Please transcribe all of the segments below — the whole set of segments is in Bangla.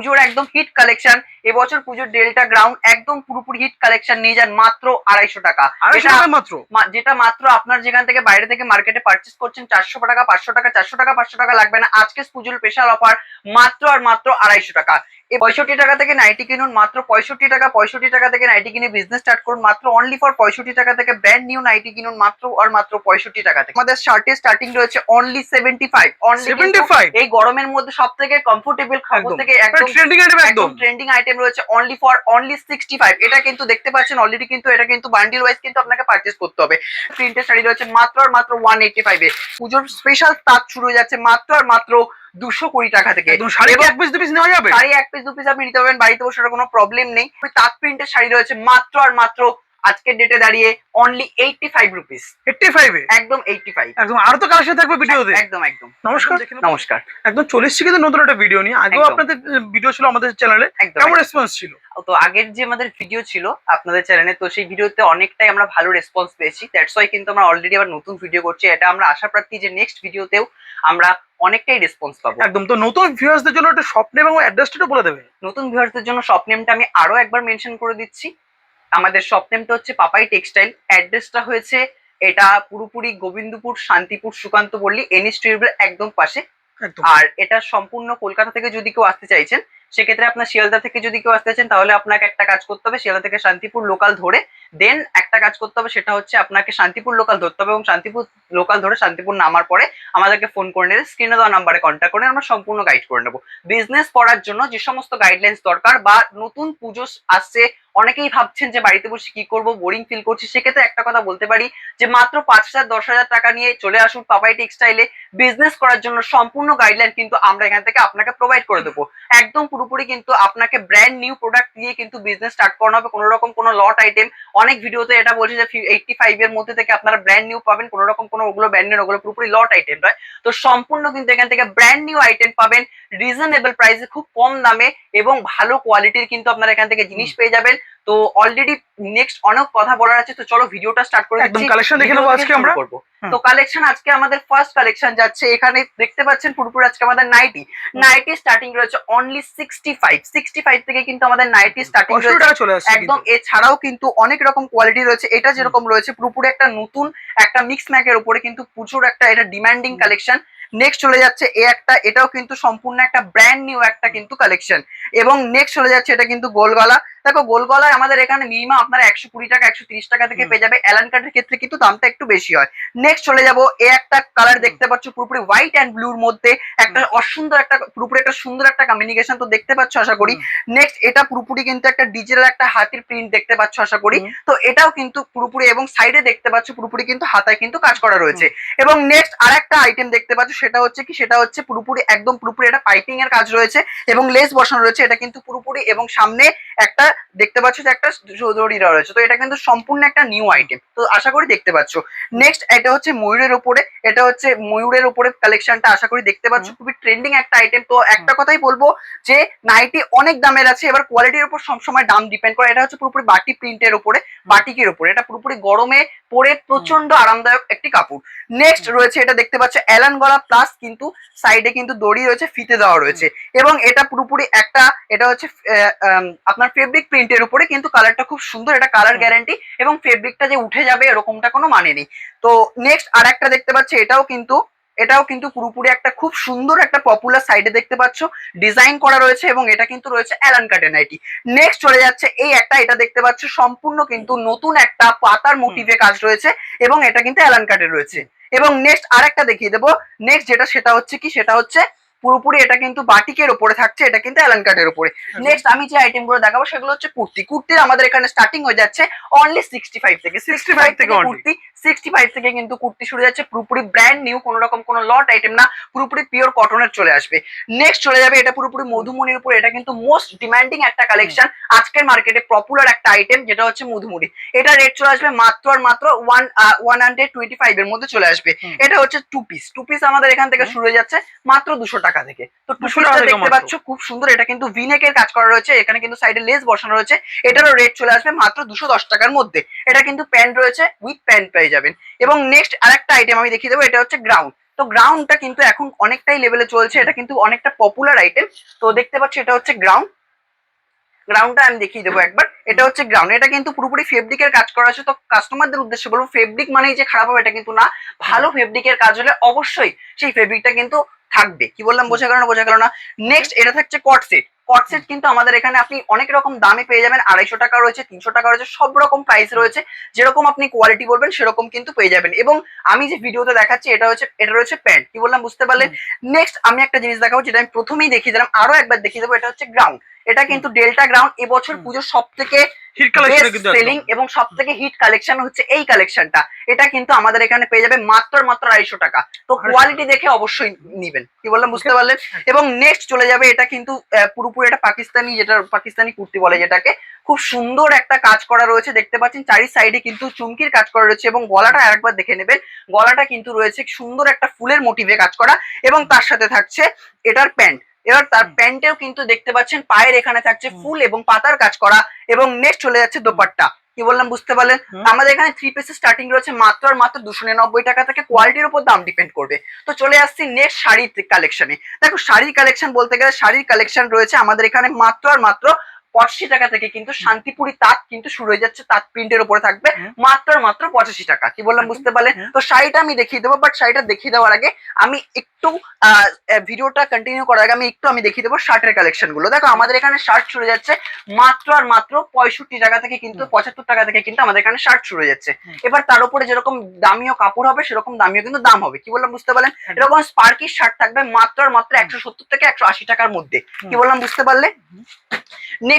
পুজোর একদম হিট কালেকশন এবছর পুজোর ডেল্টা গ্রাউন্ড একদম পুরোপুরি হিট কালেকশন নিয়ে যান মাত্র আড়াইশো টাকা। মাত্র? যেটা মাত্র আপনার যেখান থেকে বাইরে থেকে মার্কেটে পারচেস করছেন চারশো টাকা পাঁচশো টাকা চারশো টাকা পাঁচশো টাকা লাগবে না। আজকে পুজোর স্পেশাল অফার মাত্র আর মাত্র আড়াইশো টাকা। পঁয়ষট্টি টাকা থেকে নাইটি কিনুন মাত্র পঁয়ষট্টি টাকা পঁয়ষট্টি টাকা থেকে নাইটি কিনে বিজনেস স্টার্ট করুন মাত্র অনলি ফর পঁয়ষট্টি টাকা থেকে ব্র্যান্ড নিউ নাইটি কিনুন মাত্র আর মাত্র পঁয়ষট্টি টাকা থেকে। আমাদের শার্টের স্টার্টিং রয়েছে অনলি সেভেন্টি ফাইভ অনলি 75? এই গরমের মধ্যে সব থেকে কমফোর্টেবল খাবার থেকে একদম ট্রেন্ডিং আইটেম আইটেম রয়েছে only for only sixty five এটা কিন্তু দেখতে পাচ্ছেন অলরেডি কিন্তু এটা কিন্তু বান্ডিল ওয়াইজ কিন্তু আপনাকে পার্চেস করতে হবে। প্রিন্টের শাড়ি রয়েছে মাত্র আর মাত্র ওয়ান এইটি ফাইভে পুজোর স্পেশাল তাঁত শুরু হয়ে যাচ্ছে মাত্র আর মাত্র দুশো কুড়ি টাকা থেকে। শাড়ি এক পিস দু পিস নেওয়া যাবে? শাড়ি এক পিস দু পিস আপনি নিতে পারবেন বাড়িতে বসে কোনো প্রবলেম নেই। তাঁত প্রিন্টের শাড়ি রয়েছে মাত্র আর মাত্র আজকের ডেটে দাঁড়িয়ে only eighty five rupees eighty five একদম এইটটি ফাইভ একদম আরও তো কালেকশন থাকবে ভিডিওতে একদম একদম। নমস্কার। নমস্কার। একদম চলে এসেছি কিন্তু নতুন একটা ভিডিও নিয়ে। আগেও আপনাদের ভিডিও ছিল আমাদের চ্যানেলে একদম কেমন রেসপন্স ছিল? তো আগের যে আমাদের ভিডিও ছিল আপনাদের চ্যানেলে তো সেই ভিডিওতে অনেকটাই আমরা ভালো রেসপন্স পেয়েছি। দ্যাটস ওয়াই কিন্তু আমরা অলরেডি আবার নতুন ভিডিও করছি। এটা আমরা আশা প্রার্থী যে নেক্সট ভিডিওতেও আমরা অনেকটাই রেসপন্স পাবো। একদম তো নতুন ভিউয়ার্সদের জন্য একটা স্বপ্ন এবং অ্যাড্রেসটা বলে দেবে। নতুন ভিউয়ার্সদের জন্য স্বপ্নেমটা আমি আরও একবার মেনশন করে দিচ্ছি। আমাদের শপ নেমটা হচ্ছে পাপাই টেক্সটাইল অ্যাড্রেসটা হয়েছে এটা পুরোপুরি গোবিন্দপুর শান্তিপুর সুকান্ত পল্লী এনি স্ট্রিটের একদম পাশে। আর এটা সম্পূর্ণ কলকাতা থেকে যদি কেউ আসতে চাইছেন সেক্ষেত্রে আপনার শিয়ালদা থেকে যদি কেউ আসতে চাইছেন তাহলে আপনাকে একটা কাজ করতে হবে শিয়ালদা থেকে শান্তিপুর লোকাল ধরে দেন একটা কাজ করতে হবে, সেটা হচ্ছে আপনাকে শান্তিপুর লোকাল ধরতে হবে এবং শান্তিপুর লোকাল ধরে শান্তিপুর নামার পরে আমাদেরকে ফোন করে নিলে স্ক্রিনে দেওয়া নাম্বারে কন্ট্যাক্ট করে আমরা সম্পূর্ণ গাইড করে নেব। বিজনেস করার জন্য যে সমস্ত গাইডলাইন্স দরকার বা নতুন পুজো আসছে, অনেকেই ভাবছেন যে বাড়িতে বসে কি করব বোরিং ফিল করছি, সেক্ষেত্রে একটা কথা বলতে পারি যে মাত্র পাঁচ হাজার, দশ হাজার টাকা নিয়ে চলে আসুন পাপাই টেক্সটাইলে বিজনেস করার জন্য সম্পূর্ণ গাইডলাইন কিন্তু আমরা এখান থেকে আপনাকে প্রোভাইড করে দেবো। একদম পুরোপুরি কিন্তু আপনাকে ব্র্যান্ড নিউ প্রোডাক্ট দিয়ে কিন্তু বিজনেস স্টার্ট করানো হবে। কোনো রকম কোনো লট আইটেম অনেক ভিডিওতে এটা বলছে যে এইটটি ফাইভ এর মধ্যে থেকে আপনারা ব্র্যান্ড নিউ পাবেন কোনো রকম কোনো ওগুলো ব্র্যান্ড নিউ ওগুলো পুরোপুরি লট আইটেম নয়। তো সম্পূর্ণ কিন্তু এখান থেকে ব্র্যান্ড নিউ আইটেম পাবেন রিজনেবল প্রাইসে খুব কম দামে এবং ভালো কোয়ালিটির কিন্তু আপনারা এখান থেকে জিনিস পেয়ে যাবেন। তো অলরেডি নেক্সট অনেক কথা বলার আছে তো চলো ভিডিওটা স্টার্ট করে একদম collection দেখে নেব আজকে আমরা। করব। তো কালেকশন আজকে আমাদের ফার্স্ট কালেকশন যাচ্ছে এখানে দেখতে পাচ্ছেন পুরোপুরি আজকে আমাদের নাইটি নাইটি স্টার্টিং রয়েছে only sixty five sixty five থেকে কিন্তু আমাদের নাইটি স্টার্টিং রয়েছে। একদম এছাড়াও কিন্তু অনেক রকম কোয়ালিটি রয়েছে। এটা যেরকম রয়েছে পুরোপুরি একটা নতুন একটা মিক্স ম্যাকের উপরে কিন্তু প্রচুর একটা এটা ডিমান্ডিং কালেকশন নেক্সট চলে যাচ্ছে এ একটা এটাও কিন্তু সম্পূর্ণ একটা ব্র্যান্ড নিউ একটা কিন্তু কালেকশন এবং নেক্সট চলে যাচ্ছে এটা কিন্তু গোলগলা। দেখো গোলগলায় আমাদের এখানে মিনিমাম আপনারা একশো কুড়ি টাকা একশো তিরিশ টাকা থেকে পেয়ে যাবে। অ্যালান কার্ডের ক্ষেত্রে কিন্তু দামটা একটু বেশি হয়। নেক্সট চলে যাব এ একটা কালার দেখতে পাচ্ছ পুরোপুরি হোয়াইট অ্যান্ড ব্লুর মধ্যে। একটা অসুন্দর একটা পুরোপুরি একটা সুন্দর একটা কমিউনিকেশন তো দেখতে পাচ্ছ আশা করি। নেক্সট এটা পুরোপুরি কিন্তু একটা ডিজিটাল একটা হাতির প্রিন্ট দেখতে পাচ্ছ আশা করি। তো এটাও কিন্তু পুরোপুরি এবং সাইডে দেখতে পাচ্ছ পুরোপুরি কিন্তু হাতায় কিন্তু কাজ করা রয়েছে। এবং নেক্সট আর একটা আইটেম দেখতে পাচ্ছ সেটা হচ্ছে কি সেটা হচ্ছে পুরোপুরি একদম পুরোপুরি একটা পাইপিং এর কাজ রয়েছে এবং লেস বসানো রয়েছে। এটা কিন্তু পুরোপুরি এবং সামনে একটা দেখতে পাচ্ছ যে একটা দড়ি রয়েছে। তো এটা কিন্তু সম্পূর্ণ একটা নিউ আইটেম তো আশা করি দেখতে পাচ্ছ। নেক্সট এটা হচ্ছে ময়ূরের উপরে। এটা হচ্ছে ময়ূরের উপরে কালেকশনটা আশা করি দেখতে পাচ্ছ। খুবই ট্রেন্ডিং একটা আইটেম তো একটা কথাই বলব যে নাইটি অনেক দামের আছে। এবার কোয়ালিটির উপর সবসময় দাম ডিপেন্ড করে। এটা হচ্ছে পুরোপুরি বাটি প্রিন্টের উপরে বাটিকের উপরে। এটা পুরোপুরি গরমে পরে প্রচণ্ড আরামদায়ক একটি কাপড়। নেক্সট রয়েছে এটা দেখতে পাচ্ছ অ্যালান গলা প্লাস কিন্তু সাইডে কিন্তু দড়ি রয়েছে ফিতে দেওয়া রয়েছে। এবং এটা পুরোপুরি একটা এটা হচ্ছে আহ, আম, আপনার ফেব্রিক প্রিন্টের উপরে কিন্তু কালারটা খুব সুন্দর এটা কালার। গ্যারান্টি এবং ফেব্রিকটা যে উঠে যাবে এরকমটা কোনো মানে নেই। তো নেক্সট আর একটা দেখতে পাচ্ছি এটাও কিন্তু এটাও কিন্তু পুরোপুরি একটা খুব সুন্দর একটা পপুলার সাইডে দেখতে পাচ্ছ। ডিজাইন করা রয়েছে এবং এটা কিন্তু রয়েছে অ্যালান কাটের নাইটি নেক্সট চলে যাচ্ছে এই একটা এটা দেখতে পাচ্ছ সম্পূর্ণ কিন্তু নতুন একটা পাতার মোটিভে কাজ রয়েছে এবং এটা কিন্তু অ্যালান কাটের রয়েছে। এবং নেক্সট আরেকটা দেখিয়ে দেবো। নেক্সট যেটা সেটা হচ্ছে কি? সেটা হচ্ছে পুরোপুরি এটা কিন্তু বাটিকের উপরে থাকছে এটা কিন্তু অ্যালান কাটের উপরে নেক্সট আমি যে আইটেমগুলো দেখাবো সেগুলো হচ্ছে কুর্তি। কুর্তির আমাদের এখানে স্টার্টিং হয়ে যাচ্ছে অনলি সিক্সটি ফাইভ থেকে। সিক্সটি ফাইভ থেকে কুর্তি। সিক্সটি ফাইভ থেকে কিন্তু কুর্তি শুরু যাচ্ছে। পুরোপুরি ব্র্যান্ড নিউ কোনো রকম কোনো লট আইটেম না। পুরোপুরি পিওর কটনের চলে আসবে। নেক্সট চলে যাবে এটা পুরোপুরি মধুমণির উপর। এটা কিন্তু মোস্ট ডিমান্ডিং একটা কালেকশন আজকের মার্কেটে পপুলার একটা আইটেম যেটা হচ্ছে মধুমণি। এটা রেট চলে আসবে মাত্র আর মাত্র one one hundred twenty five এর মধ্যে চলে আসবে। এটা হচ্ছে টু পিস টু পিস আমাদের এখান থেকে শুরু হয়ে যাচ্ছে মাত্র দুশো টাকা থেকে। তো টু পিসটা দেখতে। পাচ্ছ খুব সুন্দর। এটা কিন্তু ভিনেকের কাজ করা রয়েছে। এখানে কিন্তু সাইডে লেস বসানো রয়েছে। এটারও রেট চলে আসবে মাত্র দুশো দশ টাকার মধ্যে। এটা কিন্তু প্যান্ট রয়েছে উইথ প্যান্ট পেয়ে যাবেন। এবং নেক্সট আরেকটা আইটেম আমি দেখিয়ে দেবো এটা হচ্ছে গ্রাউন্ড তো গ্রাউন্ডটা কিন্তু এখন অনেকটাই লেভেলে চলছে এটা কিন্তু অনেকটা পপুলার আইটেম তো দেখতে পাচ্ছি এটা হচ্ছে গ্রাউন্ড গ্রাউন্ডটা আমি দেখিয়ে দেবো একবার। এটা হচ্ছে গ্রাউন্ড এটা কিন্তু পুরোপুরি ফেব্রিকের কাজ করা আছে। তো কাস্টমারদের উদ্দেশ্যে বলব ফেব্রিক মানেই যে খারাপ হবে এটা কিন্তু না। ভালো ফেব্রিকের কাজ হলে অবশ্যই সেই ফেব্রিকটা কিন্তু থাকবে। কি বললাম? বোঝা গেল না? বোঝা গেল না? নেক্সট এটা থাকছে কট সেট কট সেট কিন্তু আমাদের এখানে আপনি অনেক রকম দামে পেয়ে যাবেন। আড়াইশো টাকা রয়েছে তিনশো টাকা রয়েছে সব রকম প্রাইস রয়েছে। যেরকম আপনি কোয়ালিটি বলবেন সেরকম কিন্তু পেয়ে যাবেন। এবং আমি যে ভিডিওতে দেখাচ্ছি এটা হচ্ছে এটা রয়েছে প্যান্ট কি বললাম বুঝতে পারলেন নেক্সট আমি একটা জিনিস দেখাবো যেটা আমি প্রথমেই দেখিয়ে দিলাম আরও একবার দেখিয়ে দেবো এটা হচ্ছে গ্রাউন্ড এটা কিন্তু ডেল্টা গ্রাউন্ড এবছর। পুজোর সব থেকে সেলিং এবং সব থেকে হিট কালেকশন হচ্ছে এই কালেকশনটা এটা কিন্তু আমাদের এখানে পেয়ে যাবে মাত্র মাত্র আড়াইশো টাকা। তো কোয়ালিটি দেখে অবশ্যই নিবেন। কি বললাম বুঝতে পারলেন? এবং নেক্সট চলে যাবে এটা কিন্তু পুরোপুরি এটা পাকিস্তানি যেটা পাকিস্তানি কুর্তি বলে যেটাকে। খুব সুন্দর একটা কাজ করা রয়েছে দেখতে পাচ্ছেন চারি সাইডে কিন্তু চুমকির কাজ করা রয়েছে এবং গলাটা আরেকবার দেখে নেবেন। গলাটা কিন্তু রয়েছে সুন্দর একটা ফুলের মোটিভে কাজ করা এবং তার সাথে থাকছে এটার প্যান্ট। এবার তার প্যান্টেও কিন্তু দেখতে পাচ্ছেন পায়ের এখানে থাকছে ফুল এবং পাতার কাজ করা এবং নেক্সট চলে যাচ্ছে দোপাট্টা। কি বললাম বুঝতে পারলেন? আমাদের এখানে থ্রি পিসের স্টার্টিং রয়েছে মাত্র আর মাত্র দুশো নিরানব্বই টাকা থেকে কোয়ালিটির উপর দাম ডিপেন্ড করবে। তো চলে আসছি নেক্সট শাড়ির কালেকশনে দেখো শাড়ির কালেকশন বলতে গেলে শাড়ির কালেকশন রয়েছে আমাদের এখানে মাত্র আর মাত্র পঁচাশি টাকা থেকে কিন্তু শান্তিপুরি তাঁত কিন্তু শুরু হয়ে যাচ্ছে তাঁত প্রিন্টের উপরে থাকবে। মাত্র মাত্র পঁচাশি টাকা। কি বললাম বুঝতে পারলেন তো শাড়িটা আমি দেখিয়ে দেবো বাট শাড়িটা দেখিয়ে দেওয়ার আগে আমি একটু ভিডিওটা কন্টিনিউ করার আগে আমি একটু আমি দেখিয়ে দেবো শার্টের কালেকশনগুলো দেখো আমাদের এখানে শার্ট শুরু যাচ্ছে মাত্র আর মাত্র পঁয়ষট্টি টাকা থেকে কিন্তু পঁচাত্তর টাকা থেকে কিন্তু আমাদের এখানে শার্ট শুরু হয়ে যাচ্ছে। এবার তার উপরে যেরকম দামিও কাপড় হবে সেরকম দামিও কিন্তু দাম হবে। কি বললাম বুঝতে পারলেন? এরকম স্পার্কি শার্ট থাকবে মাত্র আর মাত্র একশো সত্তর থেকে একশো আশি টাকার মধ্যে। কি বললাম বুঝতে পারলে।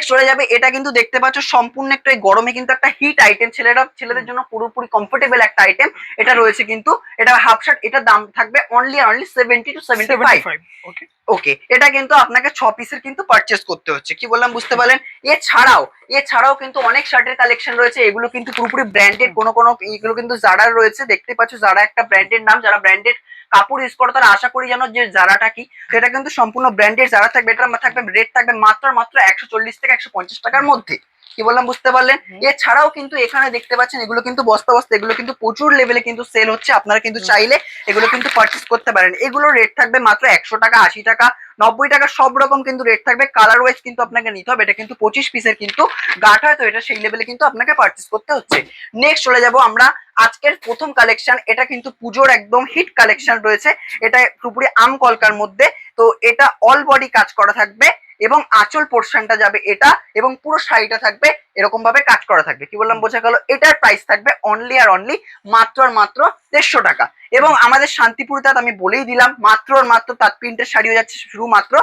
নেক্সট চলে যাবে এটা কিন্তু দেখতে পাচ্ছ সম্পূর্ণ একটা গরমে কিন্তু একটা হিট আইটেম ছেলেরা ছেলেদের জন্য পুরোপুরি কমফোর্টেবল একটা আইটেম এটা রয়েছে কিন্তু এটা হাফ শার্ট এটা দাম থাকবে only only seventy two seventy five okay okay এটা কিন্তু আপনাকে ছ পিসের কিন্তু পারচেস করতে হচ্ছে কি বললাম বুঝতে পারলেন? এছাড়াও এছাড়াও কিন্তু অনেক শার্টের কালেকশন রয়েছে এগুলো কিন্তু পুরোপুরি ব্র্যান্ডেড কোনো কোনো এগুলো কিন্তু জারার রয়েছে দেখতে পাচ্ছ যারা একটা ব্র্যান্ডেড নাম যারা ব্র্যান্ডেড কাপড় ইউজ করো তারা আশা করি জানো যে জারাটা কি, সেটা কিন্তু সম্পূর্ণ ব্র্যান্ডেড যারা থাকবে। এটা থাকবে রেট থাকবে মাত্র মাত্র একশো চল্লিশ থেকে একশো পঞ্চাশ টাকার মধ্যে। কি বললাম বুঝতে পারলেন? এছাড়াও কিন্তু এখানে দেখতে পাচ্ছেন এগুলো কিন্তু বস্তা বস্তা এগুলো কিন্তু প্রচুর লেভেলে কিন্তু সেল হচ্ছে আপনারা কিন্তু চাইলে এগুলো কিন্তু পারচেস করতে পারেন। এগুলোর রেট থাকবে মাত্র একশো টাকা আশি টাকা নব্বই টাকা সব রকম কিন্তু রেট থাকবে। কালার ওয়াইজ কিন্তু আপনাকে নিতে হবে এটা কিন্তু পঁচিশ পিসের কিন্তু গাঠ হয় তো এটা সেই লেভেলে কিন্তু আপনাকে পারচেস করতে হচ্ছে। নেক্সট চলে যাব আমরা আজকের প্রথম কালেকশন এটা কিন্তু পুজোর একদম হিট কালেকশন রয়েছে এটা পুরোপুরি আম কলকার মধ্যে তো এটা অল বডি কাজ করা থাকবে। এবং আঁচল পোর্শনটা যাবে এটা এবং পুরো শাড়িটা থাকবে এরকম ভাবে কাজ করা থাকবে। কি বললাম, বোঝা গেল? এটার প্রাইস থাকবে অনলি আর অনলি মাত্র আর মাত্র দেড়শো টাকা। এবং আমাদের শান্তিপুর, তাঁত আমি বলেই দিলাম, মাত্র আর মাত্র তাঁত প্রিন্টের শাড়ি হয়ে যাচ্ছে শুরু মাত্র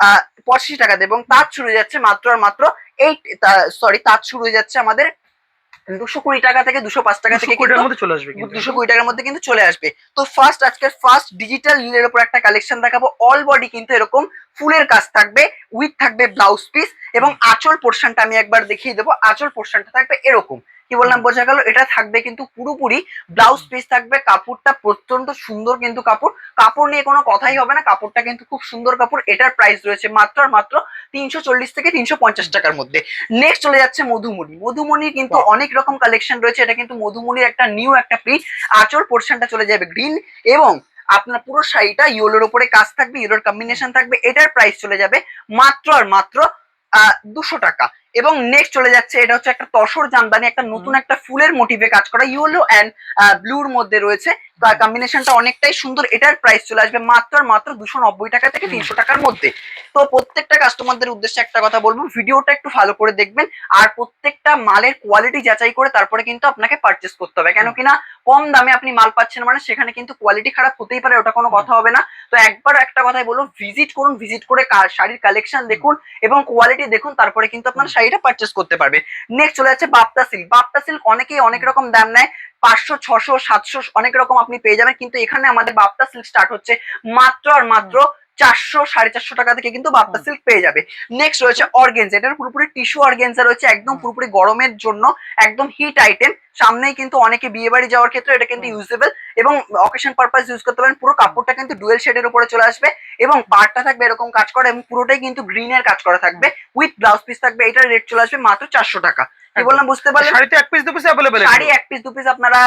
আহ পঁচাশি টাকাতে এবং তাঁত শুরু যাচ্ছে মাত্র আর মাত্র এইট সরি তাঁত শুরু হয়ে যাচ্ছে আমাদের দুশো কুড়ি টাকা থেকে দুশো পাঁচ টাকা থেকে 200 কোটির কিন্তু মধ্যে চলে আসবে দুশো কুড়ি টাকার মধ্যে কিন্তু চলে আসবে। তো ফার্স্ট আজকের ফার্স্ট ডিজিটাল নীলের উপর একটা কালেকশন দেখাবো। অল বডি কিন্তু এরকম ফুলের কাজ থাকবে উইথ থাকবে ব্লাউজ পিস এবং আঁচল পোর্শনটা আমি একবার দেখিয়ে দেবো। আঁচল পোর্শনটা থাকবে এরকম। কি বললাম বোঝা গেল এটা থাকবে কিন্তু পুরোপুরি ব্লাউজ পিস থাকবে কাপড়টা প্রচণ্ড সুন্দর কিন্তু কাপড়। কাপড় নিয়ে কোনো কথাই হবে না কাপড়টা কিন্তু খুব সুন্দর কাপড় এটার প্রাইস রয়েছে মাত্র আর মাত্র তিনশো চল্লিশ থেকে তিনশো পঞ্চাশ টাকার মধ্যে। নেক্সট চলে যাচ্ছে মধুমণি। মধুমণির কিন্তু অনেক রকম কালেকশন রয়েছে এটা কিন্তু মধুমণির একটা নিউ একটা প্রিন্ট আঁচল পোর্শনটা চলে যাবে গ্রিন এবং আপনার পুরো শাড়িটা ইয়েলোর উপরে কাজ থাকবে ইয়েলোর কম্বিনেশন থাকবে এটার প্রাইস চলে যাবে মাত্র আর মাত্র আহ দুশো টাকা। এবং নেক্সট চলে যাচ্ছে এটা হচ্ছে একটা তসর জামদানি একটা নতুন একটা ফুলের মোটিভে কাজ করা ইয়েলো অ্যান্ড ব্লুর মধ্যে রয়েছে। কম্বিনেশনটা অনেকটাই সুন্দর এটার প্রাইস চলে আসবে মাত্র আর মাত্র দুশো নব্বই টাকা থেকে তিনশো টাকার মধ্যে। তো প্রত্যেকটা কাস্টমারদের উদ্দেশ্যে একটা কথা বলব ভিডিওটা একটু ভালো করে দেখবেন আর প্রত্যেকটা মালের কোয়ালিটি যাচাই করে তারপরে কিন্তু আপনাকে পারচেস করতে হবে। কেন কিনা কম দামে আপনি মাল পাচ্ছেন মানে সেখানে কিন্তু কোয়ালিটি খারাপ হতেই পারে ওটা কোনো কথা হবে না। তো একবার একটা কথাই বলব ভিজিট করুন ভিজিট করে শাড়ির কালেকশন দেখুন এবং কোয়ালিটি দেখুন তারপরে কিন্তু আপনার। শাড়িটা পারচেস করতে পারবে। নেক্সট চলে যাচ্ছে বাপ্তা সিল্ক বাপ্তা সিল্ক অনেকেই অনেক রকম দাম নেয়। পাঁচশো, ছশো, সাতশো অনেক রকম আপনি পেয়ে যাবেন। কিন্তু এখানে আমাদের বাপ্তা সিল্ক স্টার্ট হচ্ছে মাত্র আর মাত্র চারশো সাড়ে চারশো টাকা থেকে কিন্তু বাপ্তা সিল্ক পেয়ে যাবে। নেক্সট রয়েছে অর্গেন্স এটার পুরোপুরি টিস্যু অর্গেন্সা রয়েছে একদম পুরোপুরি গরমের জন্য একদম হিট আইটেম সামনেই কিন্তু অনেকে বিয়ে বাড়ি যাওয়ার ক্ষেত্রে এটা কিন্তু। ইউজেবল এবং অকেশন পারপাস ইউজ করতে পারেন। পুরো কাপড়টা কিন্তু ডুয়েল শেডের উপরে চলে আসবে এবং পার্টটা থাকবে এরকম কাজ করা এবং পুরোটাই কিন্তু গ্রিনের কাজ করা থাকবে। উইথ ব্লাউজ পিস থাকবে এটার রেট চলে আসবে মাত্র চারশো টাকা। কি বললাম বুঝতে পারলেন? শাড়িতে এক পিস দু পিস অ্যাভেলেবেল শাড়ি এক পিস দু পিস আপনারা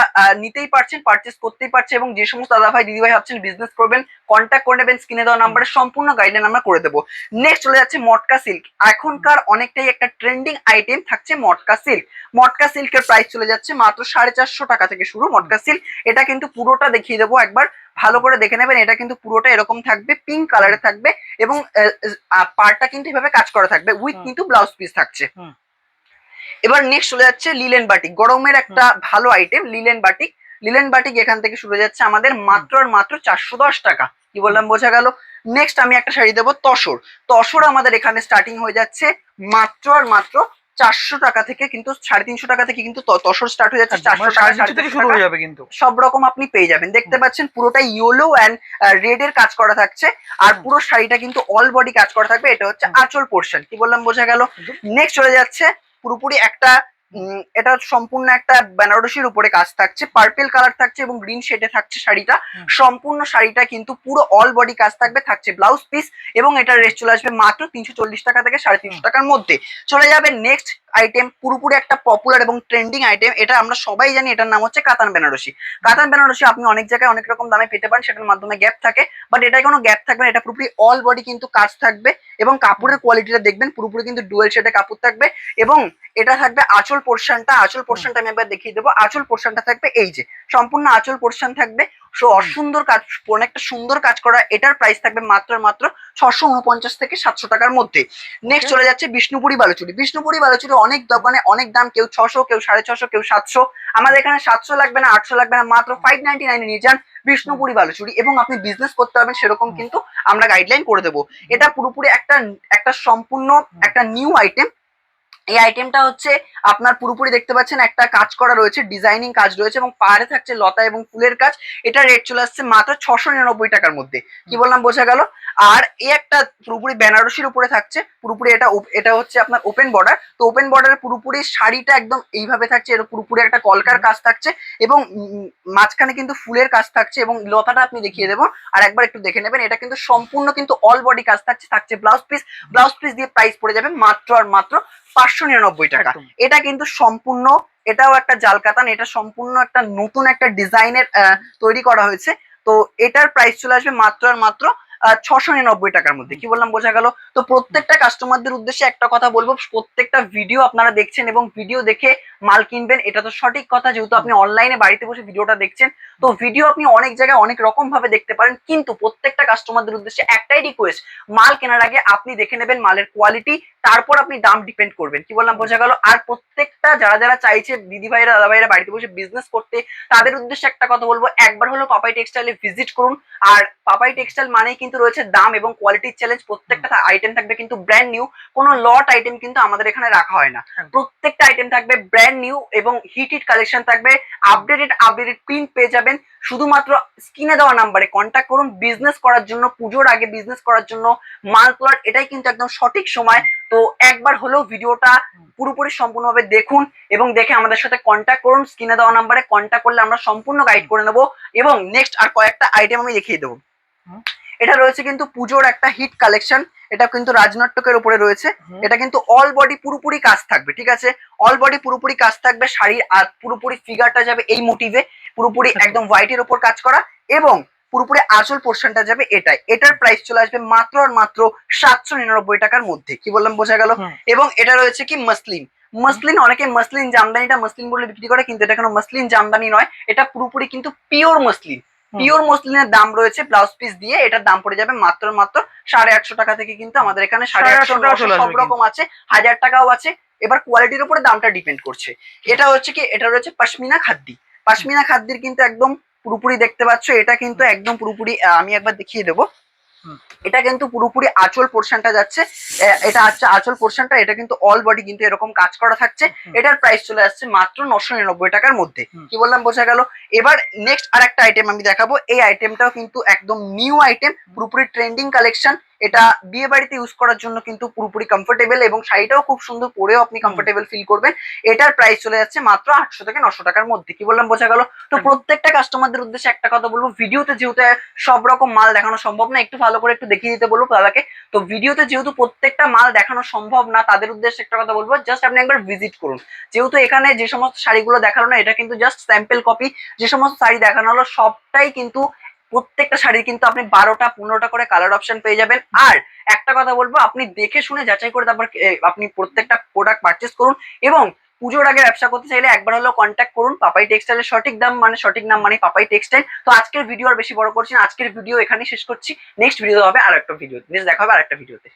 নিতেই পারছেন পারচেস করতেই পারছেন এবং যে সমস্ত দাদা ভাই দিদি ভাই ভাবছেন বিজনেস করবেন কন্ট্যাক্ট করে নেবেন স্ক্রিনে দেওয়া নাম্বারে সম্পূর্ণ গাইডলাইন আমরা করে দেবো। নেক্সট চলে যাচ্ছে মটকা সিল্ক এখনকার অনেকটাই একটা ট্রেন্ডিং আইটেম থাকছে মটকা সিল্ক মটকা সিল্কের প্রাইস চলে যাচ্ছে মাত্র সাড়ে চারশো টাকা থেকে শুরু মটকা সিল্ক এটা কিন্তু পুরোটা দেখিয়ে দেবো একবার ভালো করে দেখে নেবেন। এটা কিন্তু পুরোটা এরকম থাকবে পিঙ্ক কালারে থাকবে এবং পার্টটা কিন্তু এভাবে কাজ করা থাকবে উইথ কিন্তু ব্লাউজ পিস থাকছে। এবার নেক্সট চলে যাচ্ছে লিলেন বাটিক গরমের একটা ভালো item linen batik linen batik এখান থেকে শুরু হয়ে যাচ্ছে আমাদের মাত্র আর মাত্র চারশো দশ টাকা। কি বললাম বোঝা গেল? নেক্সট আমি একটা শাড়ি দেবো তসর। তসর আমাদের এখানে স্টার্টিং হয়ে যাচ্ছে মাত্র আর মাত্র চারশো টাকা থেকে কিন্তু সাড়ে তিনশো টাকা থেকে কিন্তু তসর স্টার্ট হয়ে যাচ্ছে চারশো টাকা সাড়ে সাড়ে থেকে শুরু হয়ে যাবে কিন্তু। সব রকম আপনি পেয়ে যাবেন। দেখতে পাচ্ছেন পুরোটা ইয়েলো অ্যান্ড রেড এর কাজ করা থাকছে। আর পুরো শাড়িটা কিন্তু অল বডি কাজ করা থাকবে। এটা হচ্ছে। আঁচল পোর্শন কি বললাম বোঝা গেল? নেক্সট চলে যাচ্ছে পুরোপুরি একটা এটা সম্পূর্ণ একটা বেনারসির উপরে কাজ থাকছে পার্পেল কালার থাকছে এবং গ্রিন শেডে থাকছে শাড়িটা। সম্পূর্ণ শাড়িটা কিন্তু পুরো অল বডি কাজ থাকবে থাকছে ব্লাউজ পিস এবং এটা রেস্ট চলে আসবে মাত্র তিনশো চল্লিশ টাকা থেকে সাড়ে তিনশো টাকার মধ্যে। চলে যাবে নেক্সট আইটেম পুরোপুরি একটা পপুলার এবং ট্রেন্ডিং আইটেম এটা আমরা সবাই জানি এটার নাম হচ্ছে কাতান বেনারসি। কাতান বেনারসি আপনি অনেক জায়গায় অনেক রকম দামে পেতে পারেন, সেটার মাধ্যমে গ্যাপ থাকে বাট এটা কোনো গ্যাপ থাকবে এটা পুরোপুরি অল বডি কিন্তু কাজ থাকবে এবং কাপড়ের কোয়ালিটিটা দেখবেন, পুরোপুরি কিন্তু ডুয়েল শেডে কাপড় থাকবে এবং এটা থাকবে আঁচল পোর্শনটা আঁচল পোর্শনটা আমি একবার দেখিয়ে দেবো, আঁচল পোর্শনটা থাকবে এই যে, সম্পূর্ণ আঁচল পোর্শন থাকবে সো অসুন্দর কাজ অনেকটা সুন্দর কাজ করা, এটার প্রাইস থাকবে মাত্র মাত্র ছশো উনপঞ্চাশ থেকে সাতশো টাকার মধ্যে। নেক্সট চলে যাচ্ছে বিষ্ণুপুরি বালুচুরি। বিষ্ণুপুরি বালুচুরি অনেক দোকানে অনেক দাম কেউ ছশো কেউ সাড়ে ছশো কেউ সাতশো। আমাদের এখানে সাতশো লাগবে না আটশো লাগবে না মাত্র ফাইভ নাইনটি নাইনে নিয়ে যান বিষ্ণুপুরি বালুচুরি এবং আপনি বিজনেস করতে পারবেন সেরকম কিন্তু আমরা গাইডলাইন করে দেবো। এটা পুরোপুরি একটা একটা সম্পূর্ণ একটা নিউ আইটেম এই আইটেমটা হচ্ছে আপনার পুরোপুরি দেখতে পাচ্ছেন একটা কাজ করা রয়েছে ডিজাইনিং কাজ রয়েছে এবং পাহাড়ে থাকছে লতা এবং ফুলের কাজ এটা রেট চলে আসছে মাত্র ছশো নিরানব্বই টাকার মধ্যে। কি বললাম বোঝা গেল? আর এই একটা পুরোপুরি বেনারসির উপরে থাকছে পুরোপুরি এটা এটা হচ্ছে আপনার ওপেন বর্ডার তো ওপেন বর্ডারের পুরোপুরি শাড়িটা একদম এইভাবে থাকছে এর পুরোপুরি একটা কলকার কাজ থাকছে এবং মাঝখানে কিন্তু ফুলের কাজ থাকছে এবং লতাটা আপনি দেখিয়ে দেবো। আর একবার একটু দেখে নেবেন এটা কিন্তু সম্পূর্ণ কিন্তু অল বডি কাজ থাকছে থাকছে ব্লাউজ পিস ব্লাউজ পিস দিয়ে প্রাইস পড়ে যাবে মাত্র আর মাত্র পাঁচশো নিরানব্বই টাকা। এটা কিন্তু সম্পূর্ণ এটাও একটা জাল কাতান এটা সম্পূর্ণ একটা নতুন একটা ডিজাইনের তৈরি করা হয়েছে। তো এটার প্রাইস চলে আসবে মাত্র আর মাত্র ছশো নিরানব্বই টাকার মধ্যে। কি বললাম, বোঝা গেল? তো প্রত্যেকটা কাস্টমারদের উদ্দেশ্যে একটা কথা বলব, প্রত্যেকটা ভিডিও আপনারা দেখছেন এবং ভিডিও দেখে মাল কিনবেন, এটা তো সঠিক কথা, যেহেতু আপনি অনলাইনে বাড়িতে বসে ভিডিওটা দেখছেন। তো ভিডিও আপনি অনেক জায়গায় অনেক রকম ভাবে দেখতে পারেন, কিন্তু প্রত্যেকটা কাস্টমারদের উদ্দেশ্যে একটাই রিকোয়েস্ট মাল কেনার আগে আপনি দেখে নেবেন মালের কোয়ালিটি তারপর আপনি দাম ডিপেন্ড করবেন। কি বললাম, বোঝা গেল? আর প্রত্যেকটা যারা যারা চাইছে দিদি ভাইরা দাদা ভাইরা বাড়িতে বসে বিজনেস করতে, তাদের উদ্দেশ্যে একটা কথা বলব, একবার হলো পাপাই টেক্সটাইলে ভিজিট করুন। আর পাপাই টেক্সটাইল মানেই কিন্তু রয়েছে দাম এবং কোয়ালিটির চ্যালেঞ্জ প্রত্যেকটা আইটেম থাকবে কিন্তু ব্র্যান্ড নিউ কোনো লট আইটেম কিন্তু আমাদের এখানে রাখা হয় না। প্রত্যেকটা আইটেম থাকবে ব্র্যান্ড নিউ এবং হিট হিট কালেকশন থাকবে। আপডেটেড আপডেটেড প্রিন্ট পেয়ে যাবেন। শুধুমাত্র স্ক্রিনে দেওয়া নাম্বারে কন্ট্যাক্ট করুন বিজনেস করার জন্য পুজোর আগে বিজনেস করার জন্য মাল তোলার এটাই কিন্তু একদম সঠিক সময়। তো একবার হলেও ভিডিওটা পুরোপুরি সম্পূর্ণভাবে দেখুন এবং দেখে আমাদের সাথে কন্ট্যাক্ট করুন। স্ক্রিনে দেওয়া নাম্বারে কন্ট্যাক্ট করলে আমরা সম্পূর্ণ গাইড করে নেব এবং নেক্সট আর কয়েকটা আইটেম আমি দেখিয়ে দেবো। এটা রয়েছে কিন্তু পুজোর একটা হিট কালেকশন এটা কিন্তু রাজনাট্যকের উপরে রয়েছে। এটা কিন্তু অল বডি পুরোপুরি কাজ থাকবে ঠিক আছে? অল বডি পুরোপুরি কাজ থাকবে শাড়ির আর পুরোপুরি ফিগারটা যাবে এই মোটিভে পুরোপুরি আচ্ছা। একদম হোয়াইটের উপর কাজ করা এবং পুরোপুরি আঁচল পোর্শনটা যাবে এটাই। এটার প্রাইস চলে আসবে মাত্র আর মাত্র সাতশো নিরানব্বই টাকার মধ্যে কি বললাম বোঝা গেল? এবং এটা রয়েছে কি মসলিন মসলিন অনেকে মসলিন জামদানিটা মসলিন বলে বিক্রি করে কিন্তু এটা কোনো মসলিন জামদানি নয় এটা পুরোপুরি কিন্তু পিওর মসলিন। পিওর মসলিনের দাম রয়েছে ব্লাউজ পিস দিয়ে। এটার দাম পড়ে যাবে মাত্র মাত্র সাড়ে আটশো টাকা থেকে কিন্তু আমাদের এখানে সাড়ে আটশো সব রকম আছে হাজার টাকাও আছে। এবার কোয়ালিটির উপরে দামটা ডিপেন্ড করছে। এটা হচ্ছে কি এটা রয়েছে পাশমিনা খাদ্দি পাশমিনা খাদ্দির কিন্তু একদম পুরোপুরি দেখতে পাচ্ছ এটা কিন্তু একদম পুরোপুরি আমি একবার দেখিয়ে দেবো। এটা কিন্তু পুরোপুরি আঁচল পোর্শনটা যাচ্ছে। এটা হচ্ছে আচল পোর্শনটা এটা কিন্তু অল বডি কিন্তু এরকম কাজ করা থাকছে। এটার প্রাইস চলে আসছে মাত্র নশো নিরানব্বই টাকার মধ্যে। কি বললাম বোঝা গেল? এবার নেক্সট আর একটা আইটেম আমি দেখাবো। এই আইটেমটাও কিন্তু একদম নিউ আইটেম পুরোপুরি ট্রেন্ডিং কালেকশন এটা বিয়ে বাড়িতে ইউজ করার জন্য কিন্তু পুরোপুরি কমফোর্টেবল এবং শাড়িটাও খুব সুন্দর পরেও আপনি কমফোর্টেবল ফিল করবেন। এটার প্রাইস চলে যাচ্ছে মাত্র আটশো থেকে নশো টাকার মধ্যে। কি বললাম বোঝা গেল? তো। প্রত্যেকটা কাস্টমারদের উদ্দেশ্যে একটা কথা বলব ভিডিওতে যেহেতু সব রকম মাল দেখানো সম্ভব না একটু ভালো করে একটু দেখিয়ে দিতে বলব দাদাকে তো ভিডিওতে যেহেতু প্রত্যেকটা মাল দেখানো সম্ভব না তাদের উদ্দেশ্যে একটা কথা বলব জাস্ট আপনি একবার ভিজিট করুন। যেহেতু এখানে যে সমস্ত শাড়িগুলো দেখানো না এটা কিন্তু জাস্ট স্যাম্পল কপি যে সমস্ত শাড়ি দেখানো হলো সবটাই কিন্তু প্রত্যেকটা শাড়ির কিন্তু আপনি বারোটা, পনেরোটা করে কালার অপশন পেয়ে যাবেন। আর একটা কথা বলব, আপনি দেখে শুনে যাচাই করে তারপর আপনি প্রত্যেকটা প্রোডাক্ট পারচেস করুন এবং পুজোর আগে ব্যবসা করতে চাইলে একবার হলেও কন্ট্যাক্ট করুন, পাপাই টেক্সটাইলের সঠিক দাম মানে সঠিক নাম মানে পাপাই টেক্সটাইল তো আজকের ভিডিও আর বেশি বড় করছি আজকের ভিডিও এখানে শেষ করছি। নেক্সট ভিডিও হবে আর একটা ভিডিও নেক্সট দেখা হবে আর একটা ভিডিওতে